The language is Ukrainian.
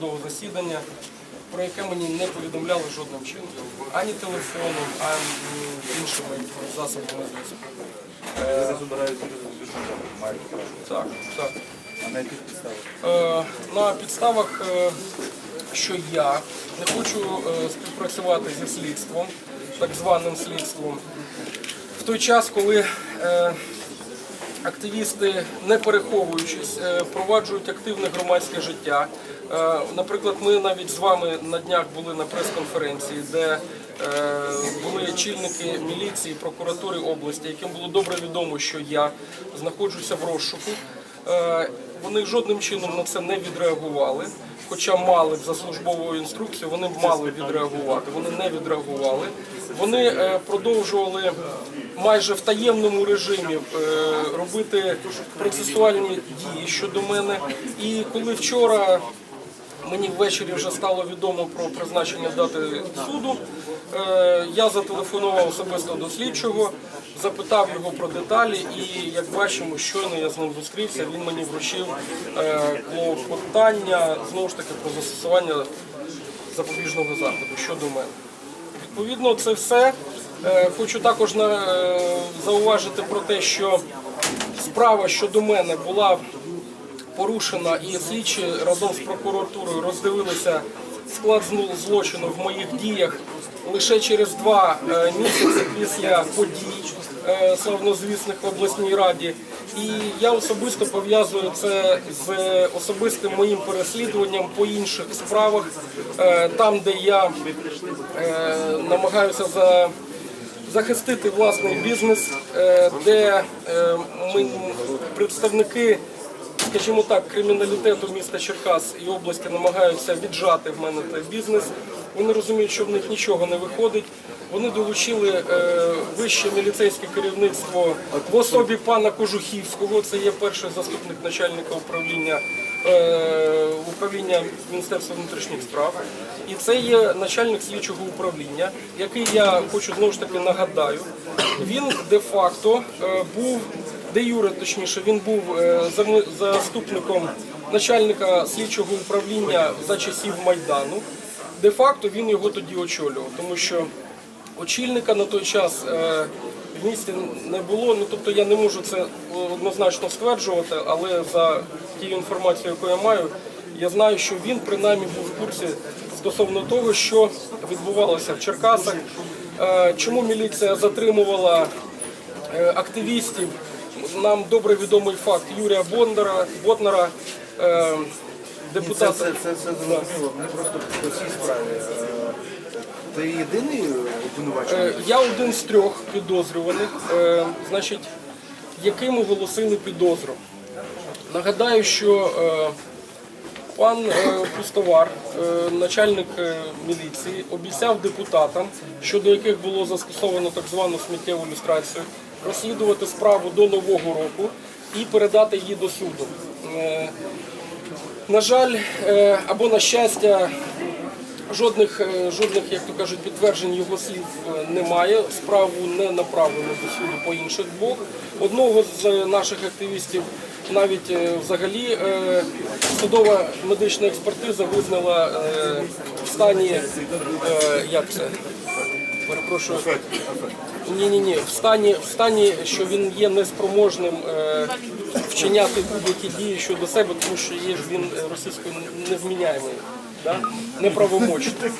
судового засідання, про яке мені не повідомляли жодним чином. Ані телефоном, ані іншими засобами зв'язку. Мають право. Так, так. На підставах? Е, на підставах, е, що я не хочу е, співпрацювати зі слідством, так званим слідством, в той час, коли е, активісти, не переховуючись, е, проваджують активне громадське життя. Е, Наприклад, ми навіть з вами на днях були на прес-конференції, де е, були очільники міліції, прокуратури області, яким було добре відомо, що я знаходжуся в розшуку. Вони жодним чином на це не відреагували, хоча мали б за службовою інструкцією, вони б мали відреагувати. Вони не відреагували. Вони е, продовжували майже в таємному режимі е, робити процесуальні дії щодо мене. І коли вчора Мені ввечері вже стало відомо про призначення дати суду. Е, Я зателефонував особисто до слідчого, запитав його про деталі, і як бачимо, щойно я з ним зустрівся. Він мені вручив е, клопотання знову ж таки про застосування запобіжного заходу щодо мене. Відповідно, це все. Е, Хочу також е, зауважити про те, що справа щодо мене була порушена і слідчі разом з прокуратурою роздивилися склад злочину в моїх діях лише через два місяці після подій славнозвісних в обласній раді. І я особисто пов'язую це з особистим моїм переслідуванням по інших справах, е, там, де я е, намагаюся за захистити власний бізнес, е, де е, ми представники, скажімо так, криміналітету міста Черкас і області намагаються віджати в мене той бізнес. Вони розуміють, що в них нічого не виходить. Вони долучили е, вище міліцейське керівництво в особі пана Кожухівського. Це є перший заступник начальника управління е, управління Міністерства внутрішніх справ. І це є начальник слідчого управління, який я хочу знову ж таки нагадаю. Він де-факто е, був, де юре точніше, він був заступником начальника слідчого управління за часів Майдану. Де-факто він його тоді очолював, тому що очільника на той час е, в місті не було. Ну тобто я не можу це однозначно стверджувати, але за тією інформацією, яку я маю, я знаю, що він принаймні був в курсі стосовно того, що відбувалося в Черкасах, е, чому міліція затримувала е, активістів. Нам добре відомий факт Юрія Бондара, Ботнара, е, Це, це, це, це зрозуміло. Мені просто по цій справі. е, Ти єдиний обвинувачений? Е, Я один з трьох підозрюваних, е, значить, яким оголосили підозру. Нагадаю, що е, пан е, Пустовар, е, начальник е, міліції, обіцяв депутатам, щодо яких було застосовано так звану сміттєву люстрацію, розслідувати справу до нового року і передати її до суду. Е, На жаль, е, або на щастя, Жодних, е, жодних, як то кажуть, підтверджень його слів е, немає. Справу не направлено до суду по інших двох. Одного з наших активістів навіть взагалі судова медична експертиза визнала в стані, як це? Перепрошую. Ні, ні, ні. В стані, в стані, що він є неспроможним вчиняти будь-які дії щодо себе, тому що є він російською невміняємий, да? неправомочний.